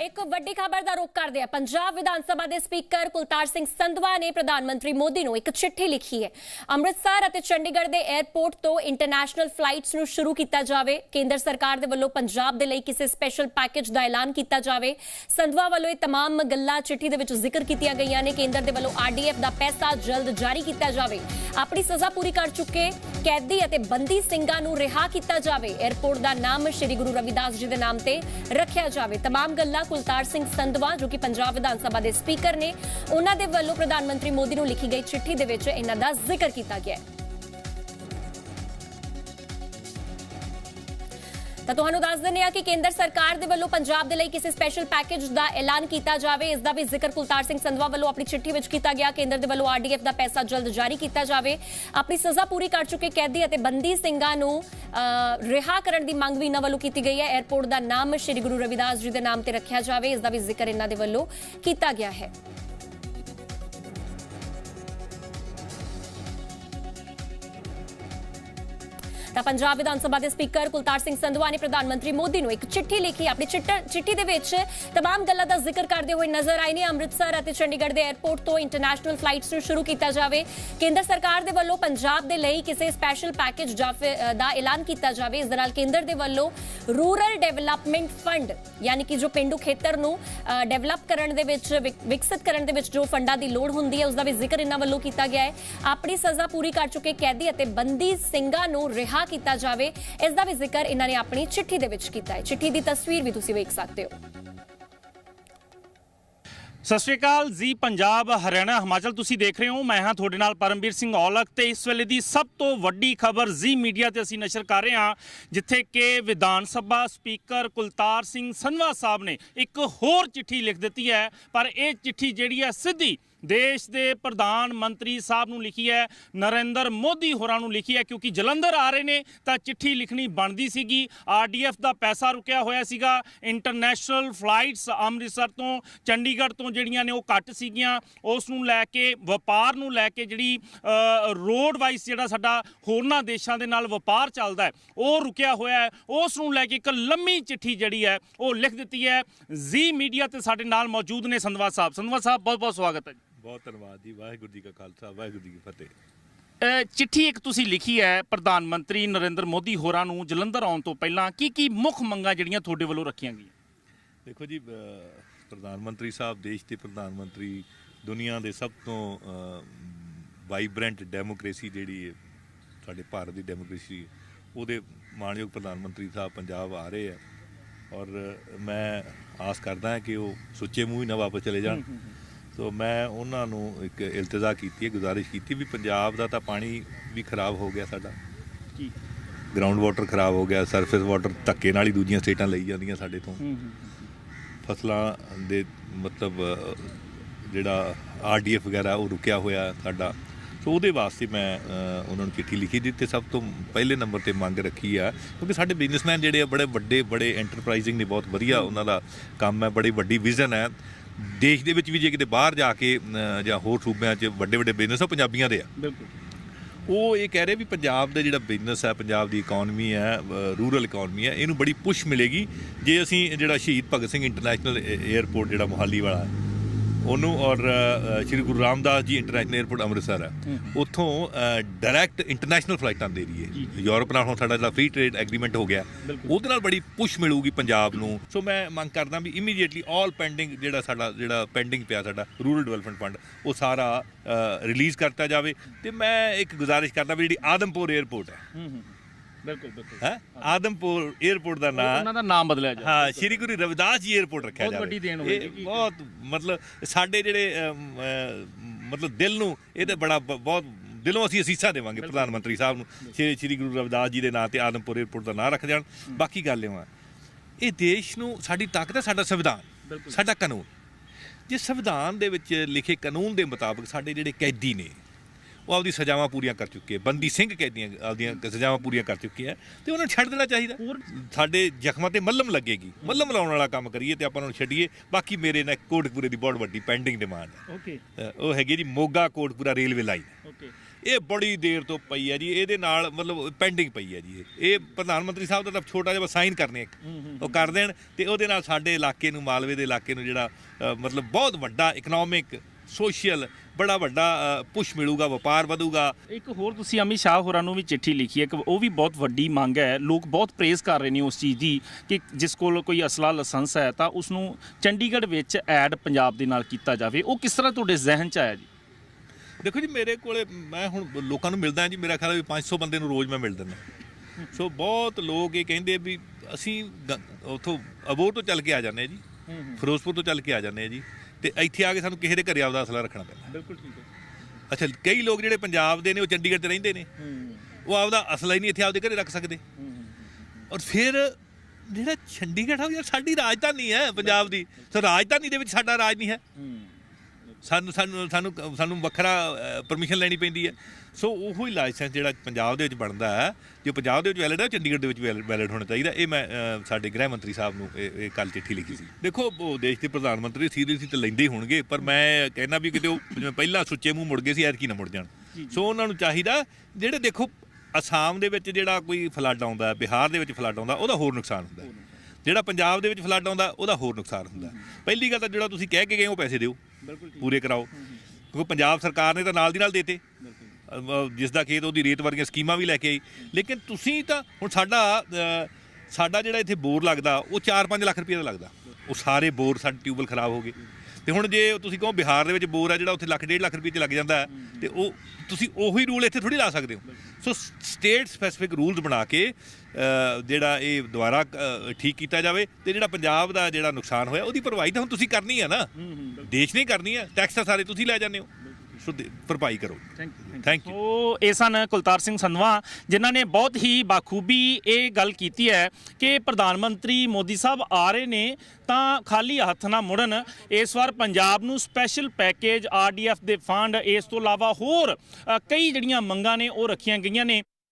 ਇੱਕ ਵੱਡੀ ਖਬਰ ਦਾ ਰੁਖ ਕਰਦੇ ਆ ਪੰਜਾਬ ਵਿਧਾਨ ਸਭਾ ਦੇ ਸਪੀਕਰ ਕੁਲਤਾਰ ਸਿੰਘ ਸੰਧਵਾ ਨੇ ਪ੍ਰਧਾਨ ਮੰਤਰੀ ਮੋਦੀ ਨੂੰ ਇੱਕ ਚਿੱਠੀ ਲਿਖੀ ਹੈ। ਅੰਮ੍ਰਿਤਸਰ ਅਤੇ ਚੰਡੀਗੜ੍ਹ ਦੇ 에ਅਰਪੋਰਟ ਤੋਂ ਇੰਟਰਨੈਸ਼ਨਲ ਫਲਾਈਟਸ ਨੂੰ ਸ਼ੁਰੂ ਕੀਤਾ ਜਾਵੇ। ਕੇਂਦਰ ਸਰਕਾਰ ਦੇ ਵੱਲੋਂ ਪੰਜਾਬ ਦੇ ਲਈ ਕਿਸੇ ਸਪੈਸ਼ਲ ਪੈਕੇਜ ਦਾ ਐਲਾਨ ਕੀਤਾ ਜਾਵੇ। ਸੰਧਵਾ ਵੱਲੋਂ ਇਹ तमाम ਗੱਲਾਂ ਚਿੱਠੀ ਦੇ ਵਿੱਚ ਜ਼ਿਕਰ ਕੀਤੀਆਂ ਗਈਆਂ ਨੇ। ਕੇਂਦਰ ਦੇ ਵੱਲੋਂ ਆਰਡੀਐਫ ਦਾ ਪੈਸਾ ਜਲਦ ਜਾਰੀ ਕੀਤਾ ਜਾਵੇ। ਆਪਣੀ ਸਜ਼ਾ ਪੂਰੀ ਕਰ ਚੁੱਕੇ ਕੈਦੀ ਅਤੇ ਬੰਦੀ ਸਿੰਘਾਂ ਨੂੰ ਰਿਹਾ ਕੀਤਾ ਜਾਵੇ। 에ਅਰਪੋਰਟ ਦਾ ਨਾਮ ਸ਼੍ਰੀ ਗੁਰੂ ਰਵਿਦਾਸ ਜੀ ਦੇ ਨਾਮ ਤੇ ਰੱਖਿਆ ਜਾਵੇ। तमाम ਗੱਲਾਂ ਕੁਲਤਾਰ ਸਿੰਘ ਸੰਧਵਾ ਜੋ ਕਿ ਪੰਜਾਬ ਵਿਧਾਨ ਸਭਾ ਦੇ ਸਪੀਕਰ ਨੇ, ਉਹਨਾਂ ਦੇ ਵੱਲੋਂ ਪ੍ਰਧਾਨ ਮੰਤਰੀ ਮੋਦੀ ਨੂੰ ਲਿਖੀ ਗਈ ਚਿੱਠੀ ਦੇ ਵਿੱਚ ਇਹਨਾਂ ਦਾ ਜ਼ਿਕਰ ਕੀਤਾ ਗਿਆ ਹੈ। ਤਾਂ ਤੁਹਾਨੂੰ ਦੱਸ ਦਿੰਦੇ ਆ ਕਿ ਕੇਂਦਰ ਸਰਕਾਰ ਦੇ ਵੱਲੋਂ ਪੰਜਾਬ ਦੇ ਲਈ ਕਿਸੇ ਸਪੈਸ਼ਲ ਪੈਕੇਜ ਦਾ ਐਲਾਨ ਕੀਤਾ ਜਾਵੇ ਇਸ ਦਾ ਵੀ ਜ਼ਿਕਰ ਕੁਲਤਾਰ ਸਿੰਘ ਸੰਧਵਾ ਵੱਲੋਂ ਆਪਣੀ ਚਿੱਠੀ ਵਿੱਚ ਕੀਤਾ ਗਿਆ। ਕੇਂਦਰ ਦੇ ਵੱਲੋਂ ਆਰਡੀਐਫ ਦਾ ਪੈਸਾ ਜਲਦ ਜਾਰੀ ਕੀਤਾ ਜਾਵੇ। ਆਪਣੀ ਸਜ਼ਾ ਪੂਰੀ ਕਰ ਚੁੱਕੇ ਕੈਦੀ ਅਤੇ ਬੰਦੀ ਸਿੰਘਾਂ ਨੂੰ ਅਹ, ਰਿਹਾ ਕਰਨ ਦੀ ਮੰਗ ਵੀ ਇਹਨਾਂ ਵੱਲੋਂ ਕੀਤੀ ਗਈ ਹੈ। 에ਅਰਪੋਰਟ ਦਾ ਨਾਮ ਸ਼੍ਰੀ ਗੁਰੂ ਰਵਿਦਾਸ ਜੀ ਦੇ ਨਾਮ ਤੇ ਰੱਖਿਆ ਜਾਵੇ ਇਸ ਦਾ ਵੀ ਜ਼ਿਕਰ ਇਹਨਾਂ ਦੇ ਵੱਲੋਂ ਕੀਤਾ ਗਿਆ ਹੈ। ਤਾਂ ਪੰਜਾਬ ਵਿਧਾਨ ਸਭਾ ਦੇ ਸਪੀਕਰ ਕੁਲਤਾਰ ਸਿੰਘ ਸੰਧਵਾ ਨੇ ਪ੍ਰਧਾਨ ਮੰਤਰੀ ਮੋਦੀ ਨੂੰ ਇੱਕ ਚਿੱਠੀ ਲਿਖੀ, ਆਪਣੀ ਚਿੱਠੀ ਦੇ ਵਿੱਚ तमाम ਗੱਲਾਂ ਦਾ ਜ਼ਿਕਰ ਕਰਦੇ ਹੋਏ ਨਜ਼ਰ ਆਏ ਨੇ ਅੰਮ੍ਰਿਤਸਰ ਅਤੇ ਚੰਡੀਗੜ੍ਹ ਦੇ 에ਅਰਪੋਰਟ ਤੋਂ ਇੰਟਰਨੈਸ਼ਨਲ ਫਲਾਈਟਸ ਨੂੰ ਸ਼ੁਰੂ ਕੀਤਾ ਜਾਵੇ। ਕੇਂਦਰ ਸਰਕਾਰ ਦੇ ਵੱਲੋਂ ਪੰਜਾਬ ਦੇ ਲਈ ਕਿਸੇ ਸਪੈਸ਼ਲ ਪੈਕੇਜ ਦਾ ਐਲਾਨ ਕੀਤਾ ਜਾਵੇ। ਇਸ ਦੇ ਨਾਲ ਕੇਂਦਰ ਦੇ ਵੱਲੋਂ ਰੂਰਲ ਡਿਵੈਲਪਮੈਂਟ ਫੰਡ ਯਾਨੀ ਕਿ ਜੋ ਪਿੰਡੂ ਖੇਤਰ ਨੂੰ ਡਿਵੈਲਪ ਕਰਨ ਦੇ ਵਿੱਚ ਵਿਕਸਿਤ ਕਰਨ ਦੇ ਵਿੱਚ ਜੋ ਫੰਡਾਂ ਦੀ ਲੋੜ ਹੁੰਦੀ ਹੈ, ਉਸ ਦਾ ਵੀ ਜ਼ਿਕਰ ਇਹਨਾਂ ਵੱਲੋਂ ਕੀਤਾ ਗਿਆ ਹੈ। ਆਪਣੀ ਸਜ਼ਾ ਪੂਰੀ ਕਰ ਚੁੱਕੇ ਕੈਦੀ ਅਤੇ ਬੰਦੀ ਸਿੰਘਾਂ ਨੂੰ ਰਿਹਾ ਕੀਤਾ ਜਾਵੇ, ਇਸ ਦਾ ਵੀ ਜ਼ਿਕਰ ਇਹਨਾਂ ਨੇ ਆਪਣੀ ਚਿੱਠੀ ਦੇ ਵਿੱਚ ਕੀਤਾ ਹੈ। ਚਿੱਠੀ ਦੀ ਤਸਵੀਰ ਵੀ ਤੁਸੀਂ ਵੇਖ ਸਕਦੇ ਹੋ। ਸਤਿ ਸ਼੍ਰੀ ਅਕਾਲ ਜੀ, ਪੰਜਾਬ, ਹਰਿਆਣਾ, ਹਿਮਾਚਲ, ਤੁਸੀਂ ਦੇਖ ਰਹੇ ਹੋ। ਮੈਂ ਹਾਂ ਤੁਹਾਡੇ ਨਾਲ ਪਰਮਵੀਰ ਸਿੰਘ ਔਲਖ ਤੇ ਇਸ ਵੇਲੇ ਦੀ ਸਭ ਤੋਂ ਵੱਡੀ ਖਬਰ ਜੀ ਮੀਡੀਆ ਤੇ ਅਸੀਂ ਨਸ਼ਰ ਕਰ ਰਹੇ ਹਾਂ, ਜਿੱਥੇ ਕਿ ਵਿਧਾਨ ਸਭਾ ਸਪੀਕਰ ਕੁਲਤਾਰ ਸਿੰਘ ਸੰਧਵਾ ਸਾਹਿਬ ਨੇ ਇੱਕ ਹੋਰ ਚਿੱਠੀ ਲਿਖ ਦਿੱਤੀ ਹੈ। ਪਰ ਇਹ ਚਿੱਠੀ ਜਿਹੜੀ ਹੈ ਸਿੱਧੀ ਦੇਸ਼ ਦੇ ਪ੍ਰਧਾਨ ਮੰਤਰੀ ਸਾਹਿਬ ਨੂੰ ਲਿਖੀ ਹੈ, ਨਰਿੰਦਰ ਮੋਦੀ ਹੋਰਾਂ ਨੂੰ ਲਿਖੀ ਹੈ, ਕਿਉਂਕਿ ਜਲੰਧਰ ਆ ਰਹੇ ਨੇ, ਤਾਂ ਚਿੱਠੀ ਲਿਖਣੀ ਬਣਦੀ ਸੀਗੀ। ਆਰਡੀਐਫ ਦਾ ਪੈਸਾ ਰੁਕਿਆ ਹੋਇਆ ਸੀਗਾ। ਇੰਟਰਨੈਸ਼ਨਲ ਫਲਾਈਟਸ ਅੰਮ੍ਰਿਤਸਰ ਤੋਂ ਚੰਡੀਗੜ੍ਹ ਤੋਂ ਜਿਹੜੀਆਂ ਨੇ, ਉਹ ਘੱਟ ਸੀਗੀਆਂ। ਉਸ ਨੂੰ ਲੈ ਕੇ, ਵਪਾਰ ਨੂੰ ਲੈ ਕੇ ਜਿਹੜੀ ਰੋਡ ਵਾਈਜ਼ ਜਿਹੜਾ ਸਾਡਾ ਹੋਰਨਾਂ ਦੇਸ਼ਾਂ ਦੇ ਨਾਲ ਵਪਾਰ ਚੱਲਦਾ ਹੈ, ਉਹ ਰੁਕਿਆ ਹੋਇਆ ਹੈ। ਉਸ ਨੂੰ ਲੈ ਕੇ ਇੱਕ ਲੰਮੀ ਚਿੱਠੀ ਜਿਹੜੀ ਹੈ, ਉਹ ਲਿਖ ਦਿੱਤੀ ਹੈ। ਜ਼ੀ ਮੀਡੀਆ ਤੇ ਸਾਡੇ ਨਾਲ ਮੌਜੂਦ ਨੇ ਸੰਧਵਾ ਸਾਹਿਬ। ਸੰਧਵਾ ਸਾਹਿਬ ਬਹੁਤ ਬਹੁਤ ਸਵਾਗਤ ਹੈ ਜੀ। ਬਹੁਤ ਧੰਨਵਾਦ ਜੀ ਵਾਹਿਗੁਰੂ ਜੀ ਕਾ ਖਾਲਸਾ ਵਾਹਿਗੁਰੂ ਜੀ ਕੀ ਫਤਿਹ। ਚਿੱਠੀ ਇੱਕ ਤੁਸੀਂ ਲਿਖੀ ਹੈ ਪ੍ਰਧਾਨ ਮੰਤਰੀ ਨਰਿੰਦਰ ਮੋਦੀ ਹੋਰਾਂ ਨੂੰ ਜਲੰਧਰ ਆਉਣ ਤੋਂ ਪਹਿਲਾਂ ਕੀ ਕੀ ਮੁੱਖ ਮੰਗਾਂ ਜਿਹੜੀਆਂ ਤੁਹਾਡੇ ਵੱਲੋਂ ਰੱਖੀਆਂ ਗਈਆਂ? ਦੇਖੋ ਜੀ ਪ੍ਰਧਾਨ ਮੰਤਰੀ ਸਾਹਿਬ ਦੇਸ਼ ਦੇ ਪ੍ਰਧਾਨ ਮੰਤਰੀ ਦੁਨੀਆ ਦੇ ਸਭ ਤੋਂ ਵਾਈਬ੍ਰੈਂਟ ਡੈਮੋਕ੍ਰੇਸੀ ਜਿਹੜੀ ਹੈ ਸਾਡੇ ਭਾਰਤ ਦੀ ਡੈਮੋਕ੍ਰੇਸੀ ਉਹਦੇ ਮਾਣਯੋਗ ਪ੍ਰਧਾਨ ਮੰਤਰੀ ਸਾਹਿਬ ਪੰਜਾਬ ਆ ਰਹੇ ਆ। ਔਰ ਮੈਂ ਆਸ ਕਰਦਾ ਹਾਂ ਕਿ ਉਹ ਸੁੱਚੇ ਮੂੰਹ ਹੀ ਨਾ ਵਾਪਸ ਚਲੇ ਜਾਣ। ਸੋ ਮੈਂ ਉਹਨਾਂ ਨੂੰ ਇੱਕ ਇਲਤਜਾ ਕੀਤੀ ਹੈ ਗੁਜ਼ਾਰਿਸ਼ ਕੀਤੀ ਵੀ ਪੰਜਾਬ ਦਾ ਤਾਂ ਪਾਣੀ ਵੀ ਖਰਾਬ ਹੋ ਗਿਆ ਸਾਡਾ। ਕੀ? ਗਰਾਊਂਡ ਵਾਟਰ ਖਰਾਬ ਹੋ ਗਿਆ ਸਰਫੇਸ ਵਾਟਰ ਧੱਕੇ ਨਾਲ ਹੀ ਦੂਜੀਆਂ ਸਟੇਟਾਂ ਲਈ ਜਾਂਦੀਆਂ ਸਾਡੇ ਤੋਂ। ਫਸਲਾਂ ਦੇ ਮਤਲਬ ਜਿਹੜਾ ਆਰਡੀਐਫ ਵਗੈਰਾ ਉਹ ਰੁਕਿਆ ਹੋਇਆ ਸਾਡਾ। ਸੋ ਉਹਦੇ ਵਾਸਤੇ ਮੈਂ ਉਹਨਾਂ ਨੂੰ ਚਿੱਠੀ ਲਿਖੀ ਦਿੱਤੀ ਸਭ ਤੋਂ ਪਹਿਲੇ ਨੰਬਰ ਤੇ ਮੰਗ ਰੱਖੀ ਆ ਕਿਉਂਕਿ ਸਾਡੇ ਬਿਜ਼ਨਸਮੈਨ ਜਿਹੜੇ ਆ ਬੜੇ ਵੱਡੇ ਬੜੇ ਐਂਟਰਪ੍ਰਾਈਜ਼ਿੰਗ ਨੇ ਬਹੁਤ ਵਧੀਆ ਉਹਨਾਂ ਦਾ ਕੰਮ ਹੈ ਬੜੀ ਵੱਡੀ ਵਿਜ਼ਨ ਹੈ। ਦੇਸ਼ ਦੇ ਵਿੱਚ ਵੀ ਜੇ ਕਿਤੇ ਬਾਹਰ ਜਾ ਕੇ ਜਾਂ ਹੋਰ ਸੂਬਿਆਂ 'ਚ ਵੱਡੇ ਵੱਡੇ ਬਿਜ਼ਨਸ ਆ ਪੰਜਾਬੀਆਂ ਦੇ ਆ। ਬਿਲਕੁਲ। ਉਹ ਇਹ ਕਹਿ ਰਹੇ ਵੀ ਪੰਜਾਬ ਦਾ ਜਿਹੜਾ ਬਿਜ਼ਨਸ ਹੈ ਪੰਜਾਬ ਦੀ ਇਕਨੋਮੀ ਹੈ ਰੂਰਲ ਇਕਨੋਮੀ ਹੈ ਇਹਨੂੰ ਬੜੀ ਪੁਸ਼ ਮਿਲੇਗੀ। ਜੇ ਅਸੀਂ ਜਿਹੜਾ ਸ਼ਹੀਦ ਭਗਤ ਸਿੰਘ ਇੰਟਰਨੈਸ਼ਨਲ 에ਅਰਪੋਰਟ ਜਿਹੜਾ ਮੁਹਾਲੀ ਵਾਲਾ ਹੈ ਉਹਨੂੰ ਔਰ ਸ਼੍ਰੀ ਗੁਰੂ ਰਾਮਦਾਸ ਜੀ ਇੰਟਰਨੈਸ਼ਨਲ 에ਅਰਪੋਰਟ ਅੰਮ੍ਰਿਤਸਰ ਹੈ। ਉੱਥੋਂ ਡਾਇਰੈਕਟ ਇੰਟਰਨੈਸ਼ਨਲ ਫਲਾਈਟਾਂ ਦੇ ਰਹੀ ਹੈ। ਯੂਰਪ ਨਾਲ ਹੁਣ ਸਾਡਾ ਜਿਹੜਾ ਫ੍ਰੀ ਟ੍ਰੇਡ ਐਗਰੀਮੈਂਟ ਹੋ ਗਿਆ। ਉਹਦੇ ਨਾਲ ਬੜੀ ਪੁਸ਼ ਮਿਲੂਗੀ ਪੰਜਾਬ ਨੂੰ। ਸੋ ਮੈਂ ਮੰਗ ਕਰਦਾ ਵੀ ਇਮੀਡੀਏਟਲੀ ਆਲ ਪੈਂਡਿੰਗ ਜਿਹੜਾ ਸਾਡਾ ਜਿਹੜਾ ਪੈਂਡਿੰਗ ਪਿਆ ਸਾਡਾ ਰੂਰਲ ਡਿਵੈਲਪਮੈਂਟ ਫੰਡ ਉਹ ਸਾਰਾ ਰਿਲੀਜ਼ ਕਰਤਾ ਜਾਵੇ। ਤੇ ਮੈਂ ਇੱਕ ਗੁਜ਼ਾਰਿਸ਼ ਕਰਦਾ ਵੀ ਜਿਹੜੀ ਆਦਮਪੁਰ 에ਅਰਪੋਰਟ ਹੈ। ਬਿਲਕੁਲ ਬਿਲਕੁਲ। ਹੈ? ਆਦਮਪੁਰ 에어ਪੋਰਟ ਦਾ ਨਾਮ ਉਹਨਾਂ ਦਾ ਨਾਮ ਬਦਲਿਆ ਜਾ ਹਾਂ ਸ਼੍ਰੀ ਗੁਰੂ ਰਵਿਦਾਸ ਜੀ 에어ਪੋਰਟ ਰੱਖਿਆ ਜਾਵੇ ਬਹੁਤ ਵੱਡੀ ਦੇਣ ਹੋਈ ਬਹੁਤ ਮਤਲਬ ਸਾਡੇ ਜਿਹੜੇ ਮਤਲਬ ਦਿਲ ਨੂੰ ਇਹ ਬੜਾ ਬਹੁਤ ਦਿਲੋਂ ਅਸੀਂ ਅਸੀਸਾਂ ਦੇਵਾਂਗੇ ਪ੍ਰਧਾਨ ਮੰਤਰੀ ਸਾਹਿਬ ਨੂੰ। ਸ਼੍ਰੀ ਸ਼੍ਰੀ ਗੁਰੂ ਰਵਿਦਾਸ ਜੀ ਦੇ ਨਾਂ ਤੇ ਆਦਮਪੁਰ 에어ਪੋਰਟ ਦਾ ਨਾਮ ਰੱਖ ਦੇਣ। ਬਾਕੀ ਗੱਲ ਇਹ ਆ ਇਹ ਦੇਸ਼ ਨੂੰ ਸਾਡੀ ਤਾਕਤ ਹੈ ਸਾਡਾ ਸੰਵਿਧਾਨ ਸਾਡਾ ਕਾਨੂੰਨ। ਜੇ ਸੰਵਿਧਾਨ ਦੇ ਵਿੱਚ ਲਿਖੇ ਕਾਨੂੰਨ ਦੇ ਮੁਤਾਬਕ ਸਾਡੇ ਜਿਹੜੇ ਕੈਦੀ ਨੇ ਉਹ ਆਪਦੀ ਸਜ਼ਾਵਾਂ ਪੂਰੀਆਂ ਕਰ ਚੁੱਕੇ ਬੰਦੀ ਸਿੰਘ ਕੈਦੀਆਂ ਆਪਦੀਆਂ ਸਜ਼ਾਵਾਂ ਪੂਰੀਆਂ ਕਰ ਚੁੱਕੇ ਆ ਤੇ ਉਹਨਾਂ ਨੂੰ ਛੱਡ ਦੇਣਾ ਚਾਹੀਦਾ। ਸਾਡੇ ਜ਼ਖਮਾਂ ਤੇ ਮੱਲਮ ਲੱਗੇਗੀ। ਮੱਲਮ ਲਾਉਣ ਵਾਲਾ ਕੰਮ ਕਰੀਏ ਤੇ ਆਪਾਂ ਉਹਨਾਂ ਨੂੰ ਛੱਡੀਏ। ਬਾਕੀ ਮੇਰੇ ਨਾਲ ਕੋਟਕਪੂਰੇ ਦੀ ਬਹੁਤ ਵੱਡੀ ਪੈਂਡਿੰਗ ਡਿਮਾਂਡ ਹੈ। ਓਕੇ ਉਹ ਹੈਗੀ ਜੀ Moga Kotkapura railway line. Okay ਇਹ ਬੜੀ ਦੇਰ ਤੋਂ ਪਈ ਹੈ ਜੀ। ਇਹਦੇ ਨਾਲ ਮਤਲਬ ਪੈਂਡਿੰਗ ਪਈ ਹੈ ਜੀ ਇਹ। ਪ੍ਰਧਾਨ ਮੰਤਰੀ ਸਾਹਿਬ ਦਾ ਤਾਂ ਛੋਟਾ ਜਿਹਾ ਸਾਈਨ ਕਰਨੇ ਇੱਕ। ਉਹ ਕਰ ਦੇਣ ਤੇ ਉਹਦੇ ਨਾਲ ਸਾਡੇ ਇਲਾਕੇ ਨੂੰ ਮਾਲਵੇ ਦੇ ਇਲਾਕੇ ਨੂੰ ਜਿਹੜਾ ਮਤਲਬ ਬਹੁਤ ਵੱਡਾ ਇਕਨੋਮਿਕ ਸੋਸ਼ਲ ਬੜਾ ਵੱਡਾ ਪੁਸ਼ ਮਿਲੂਗਾ ਵਪਾਰ ਵਧੂਗਾ। ਇੱਕ ਹੋਰ ਤੁਸੀਂ ਅਮਿਤ ਸ਼ਾਹ ਹੋਰਾਂ ਨੂੰ ਵੀ ਚਿੱਠੀ ਲਿਖੀ ਹੈ ਕਿ ਉਹ ਵੀ ਬਹੁਤ ਵੱਡੀ ਮੰਗ ਹੈ। ਲੋਕ ਬਹੁਤ ਪ੍ਰੇਜ਼ ਕਰ ਰਹੇ ਨੇ ਉਸ ਚੀਜ਼ ਦੀ ਕਿ ਜਿਸ ਕੋਲ ਕੋਈ ਅਸਲਾ ਲਾਇਸੈਂਸ ਹੈ ਤਾਂ ਉਸ ਨੂੰ ਚੰਡੀਗੜ੍ਹ ਵਿੱਚ ਐਡ ਪੰਜਾਬ ਦੇ ਨਾਲ ਕੀਤਾ ਜਾਵੇ। ਉਹ ਕਿਸ ਤਰ੍ਹਾਂ ਤੁਹਾਡੇ ਜ਼ਿਹਨ 'ਚ ਆਇਆ ਜੀ? ਦੇਖੋ ਜੀ ਮੇਰੇ ਕੋਲੇ ਮੈਂ ਹੁਣ ਲੋਕਾਂ ਨੂੰ ਮਿਲਦਾ ਜੀ ਮੇਰਾ ਖਿਆਲ ਹੈ ਵੀ 500 ਬੰਦੇ ਨੂੰ ਰੋਜ਼ ਮੈਂ ਮਿਲ ਦਿੰਦਾ। ਸੋ ਬਹੁਤ ਲੋਕ ਇਹ ਕਹਿੰਦੇ ਵੀ ਅਸੀਂ ਉੱਥੋਂ ਅਬੋਰ ਤੋਂ ਚੱਲ ਕੇ ਆ ਜਾਂਦੇ ਜੀ ਫਿਰੋਜ਼ਪੁਰ ਤੋਂ ਚੱਲ ਕੇ ਆ ਜਾਂਦੇ ਜੀ। ਤੇ ਇੱਥੇ ਆ ਕੇ ਸਾਨੂੰ ਕਿਸੇ ਦੇ ਘਰੇ ਆਪਦਾ ਅਸਲਾ ਰੱਖਣਾ ਪੈਂਦਾ। ਬਿਲਕੁਲ ਠੀਕ ਹੈ। ਅੱਛਾ ਕਈ ਲੋਕ ਜਿਹੜੇ ਪੰਜਾਬ ਦੇ ਨੇ ਉਹ ਚੰਡੀਗੜ੍ਹ 'ਚ ਰਹਿੰਦੇ ਨੇ। ਉਹ ਆਪਦਾ ਅਸਲਾ ਹੀ ਨਹੀਂ ਇੱਥੇ ਆਪਦੇ ਘਰੇ ਰੱਖ ਸਕਦੇ। ਔਰ ਫਿਰ ਜਿਹੜਾ ਚੰਡੀਗੜ੍ਹ ਆ ਯਾਰ ਸਾਡੀ ਰਾਜਧਾਨੀ ਹੈ ਪੰਜਾਬ ਦੀ। ਸੋ ਰਾਜਧਾਨੀ ਦੇ ਵਿੱਚ ਸਾਡਾ ਰਾਜ ਨਹੀਂ ਹੈ। ਸਾਨੂੰ ਸਾਨੂੰ ਸਾਨੂੰ ਸਾਨੂੰ ਵੱਖਰਾ ਪਰਮਿਸ਼ਨ ਲੈਣੀ ਪੈਂਦੀ ਹੈ। ਸੋ ਉਹੋ ਹੀ ਲਾਇਸੈਂਸ ਜਿਹੜਾ ਪੰਜਾਬ ਦੇ ਵਿੱਚ ਬਣਦਾ ਹੈ ਜੋ ਪੰਜਾਬ ਦੇ ਵਿੱਚ ਵੈਲਿਡ ਹੈ ਚੰਡੀਗੜ੍ਹ ਦੇ ਵਿੱਚ ਵੈਲਿਡ ਹੋਣਾ ਚਾਹੀਦਾ। ਇਹ ਮੈਂ ਸਾਡੇ ਗ੍ਰਹਿ ਮੰਤਰੀ ਸਾਹਿਬ ਨੂੰ ਇਹ ਕੱਲ ਚਿੱਠੀ ਲਿਖੀ ਸੀ। ਦੇਖੋ ਉਹ ਦੇਸ਼ ਦੇ ਪ੍ਰਧਾਨ ਮੰਤਰੀ ਸੀਰੀਅਸਲੀ ਤਾਂ ਲੈਂਦੇ ਹੀ ਹੋਣਗੇ ਪਰ ਮੈਂ ਕਹਿਣਾ ਵੀ ਕਿਤੇ ਉਹ ਜਿਵੇਂ ਪਹਿਲਾਂ ਸੁੱਚੇ ਮੂੰਹ ਮੁੜ ਗਏ ਸੀ ਐਤਕੀ ਨਾ ਮੁੜ ਜਾਣ। ਸੋ ਉਹਨਾਂ ਨੂੰ ਚਾਹੀਦਾ ਜਿਹੜੇ ਦੇਖੋ ਅਸਾਮ ਦੇ ਵਿੱਚ ਜਿਹੜਾ ਕੋਈ ਫਲੱਡ ਆਉਂਦਾ ਬਿਹਾਰ ਦੇ ਵਿੱਚ ਫਲੱਡ ਆਉਂਦਾ ਉਹਦਾ ਹੋਰ ਨੁਕਸਾਨ ਹੁੰਦਾ। ਹੈ। ਜਿਹੜਾ ਪੰਜਾਬ ਦੇ ਵਿੱਚ ਫਲੱਡ ਆਉਂਦਾ ਉਹਦਾ ਹੋਰ ਨੁਕਸਾਨ ਹੁੰਦਾ। ਪਹਿਲੀ ਗੱਲ ਤਾਂ ਜਿਹੜਾ ਤੁਸੀਂ ਕਹਿ ਕੇ ਗਏ ਹੋ ਪੈਸੇ ਦਿਓ। ਪੂਰੇ ਕਰਾਓ। ਕਿਉਂਕਿ ਪੰਜਾਬ ਸਰਕਾਰ ਨੇ ਤਾਂ ਨਾਲ ਦੀ ਨਾਲ ਦੇਤੇ। ਜਿਸ ਦਾ ਖੇਤ ਉਹਦੀ ਰੇਤ ਵਰਗੀਆਂ ਸਕੀਮਾਂ ਵੀ ਲੈ ਕੇ ਆਈ। ਲੇਕਿਨ ਤੁਸੀਂ ਤਾਂ ਹੁਣ ਸਾਡਾ ਸਾਡਾ ਜਿਹੜਾ ਇੱਥੇ ਬੋਰ ਲੱਗਦਾ ਉਹ 4-5 ਲੱਖ ਰੁਪਏ ਦਾ ਲੱਗਦਾ। ਉਹ ਸਾਰੇ ਬੋਰ ਸਾਡੇ ਟਿਊਬਲ ਖਰਾਬ ਹੋ ਗਏ। ਤੇ ਹੁਣ ਜੇ ਤੁਸੀਂ ਕਹੋ ਬਿਹਾਰ ਦੇ ਵਿੱਚ ਬੋਰ ਹੈ ਜਿਹੜਾ ਉੱਥੇ ਲੱਖ ਡੇਢ ਲੱਖ ਰੁਪਏ ਚ ਲੱਗ ਜਾਂਦਾ ਤੇ ਉਹ ਤੁਸੀਂ ਉਹੀ ਰੂਲ ਇੱਥੇ ਥੋੜੀ ਲਾ ਸਕਦੇ ਹੋ। ਸੋ ਸਟੇਟ ਸਪੈਸੀਫਿਕ ਰੂਲਸ ਬਣਾ ਕੇ ਜਿਹੜਾ ਇਹ ਦੁਬਾਰਾ ਠੀਕ ਕੀਤਾ ਜਾਵੇ ਤੇ ਜਿਹੜਾ ਪੰਜਾਬ ਦਾ ਜਿਹੜਾ ਨੁਕਸਾਨ ਹੋਇਆ ਉਹਦੀ ਭਰਵਾਈ ਤਾਂ ਹੁਣ ਤੁਸੀਂ ਕਰਨੀ ਹੈ ਨਾ। ਦੇਸ਼ ਨੇ ਕਰਨੀ ਹੈ ਟੈਕਸ ਤਾਂ ਸਾਰੇ ਤੁਸੀਂ ਲੈ ਜਾਂਦੇ ਹੋ। ਭਰਪਾਈ ਕਰੋ। ਥੈਂਕ ਯੂ ਸੋ ਇਹ ਸਨ ਕੁਲਤਾਰ ਸਿੰਘ ਸੰਧਵਾ ਜਿਨ੍ਹਾਂ ਨੇ ਬਹੁਤ ਹੀ ਬਾਖੂਬੀ ਇਹ ਗੱਲ ਕੀਤੀ ਹੈ ਕਿ ਪ੍ਰਧਾਨ ਮੰਤਰੀ ਮੋਦੀ ਸਾਹਿਬ ਆ ਰਹੇ ਨੇ ਤਾਂ ਖਾਲੀ ਹੱਥ ਨਾ ਮੁੜਨ। ਇਸ ਵਾਰ ਪੰਜਾਬ ਨੂੰ ਸਪੈਸ਼ਲ ਪੈਕੇਜ ਆਰਡੀਐਫ ਦੇ ਫੰਡ ਇਸ ਤੋਂ ਇਲਾਵਾ ਹੋਰ ਕਈ ਜਿਹੜੀਆਂ ਮੰਗਾਂ ਨੇ ਉਹ ਰੱਖੀਆਂ ਗਈਆਂ ਨੇ।